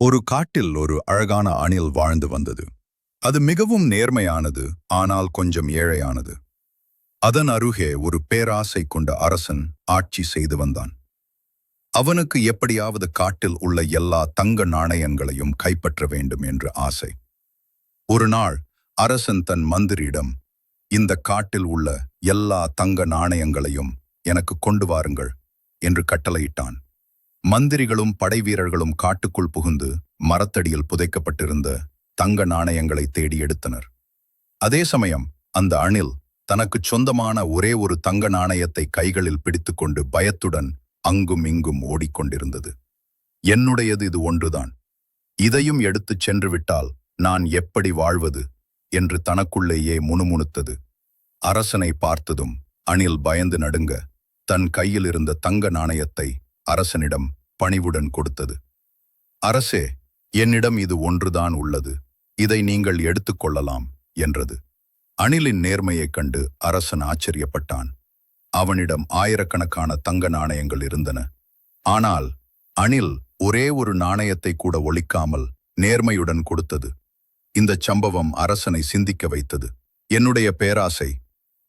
ஒரு காட்டில் ஒரு அழகான அணில் வாழ்ந்து வந்தது. அது மிகவும் நேர்மையானது ஆனால் கொஞ்சம் ஏழையானது. அதன் அருகே ஒரு பேராசை கொண்ட அரசன் ஆட்சி செய்து வந்தான். அவனுக்கு எப்படியாவது காட்டில் உள்ள எல்லா தங்க நாணயங்களையும் கைப்பற்ற வேண்டும் என்று ஆசை. ஒரு நாள் அரசன் தன் மந்திரியிடம் இந்த காட்டில் உள்ள எல்லா தங்க நாணயங்களையும் எனக்கு கொண்டு வாருங்கள் என்று கட்டளையிட்டான். மந்திரிகளும் படைவீரர்களும் காட்டுக்குள் புகுந்து மரத்தடியில் புதைக்கப்பட்டிருந்த தங்க நாணயங்களை தேடி எடுத்தனர். அதே சமயம் அந்த அணில் தனக்குச் சொந்தமான ஒரே ஒரு தங்க நாணயத்தை கைகளில் பிடித்துக்கொண்டு பயத்துடன் அங்கும் இங்கும் ஓடிக்கொண்டிருந்தது. என்னுடையது இது ஒன்றுதான். இதையும் எடுத்துச் சென்று விட்டால் நான் எப்படி வாழ்வது? என்று தனக்குள்ளேயே முணுமுணுத்தது. அரசனை பார்த்ததும் அணில் பயந்து நடுங்க தன் கையில் இருந்த தங்க நாணயத்தை அரசனிடம் பணிவுடன் கொடுத்தது. அரசே என்னிடம் இது ஒன்றுதான் உள்ளது. இதை நீங்கள் எடுத்துக்கொள்ளலாம் என்றது. அணிலின் நேர்மையைக் கண்டு அரசன் ஆச்சரியப்பட்டான். அவனிடம் ஆயிரக்கணக்கான தங்க நாணயங்கள் இருந்தன. ஆனால் அணில் ஒரே ஒரு நாணயத்தை கூட ஒழிக்காமல் நேர்மையுடன் கொடுத்தது. இந்தச் சம்பவம் அரசனை சிந்திக்க வைத்தது. என்னுடைய பேராசை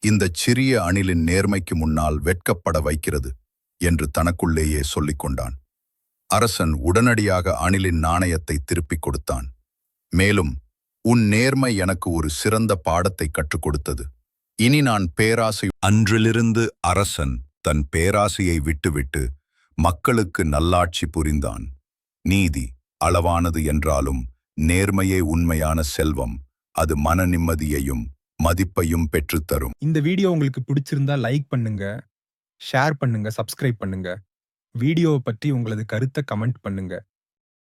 இந்தச் சிறிய அணிலின் நேர்மைக்கு முன்னால் வெட்கப்பட வைக்கிறது என்று தனக்குள்ளேயே சொல்லிக் கொண்டான். அரசன் உடனடியாக அணிலின் நாணயத்தை திருப்பிக் கொடுத்தான். மேலும் உன் நேர்மை எனக்கு ஒரு சிறந்த பாடத்தை கற்றுக் கொடுத்தது. இனி நான் பேராசை அன்றிலிருந்து அரசன் தன் பேராசையை விட்டுவிட்டு மக்களுக்கு நல்லாட்சி புரிந்தான். நீதி அளவானது என்றாலும் நேர்மையே உண்மையான செல்வம். அது மன நிம்மதியையும் மதிப்பையும் பெற்றுத்தரும் இந்த வீடியோ உங்களுக்கு பிடிச்சிருந்தா லைக் பண்ணுங்க ஷேர் பண்ணுங்க சப்ஸ்கிரைப் பண்ணுங்க. வீடியோவை பற்றி உங்களது கருத்தை கமெண்ட் பண்ணுங்க.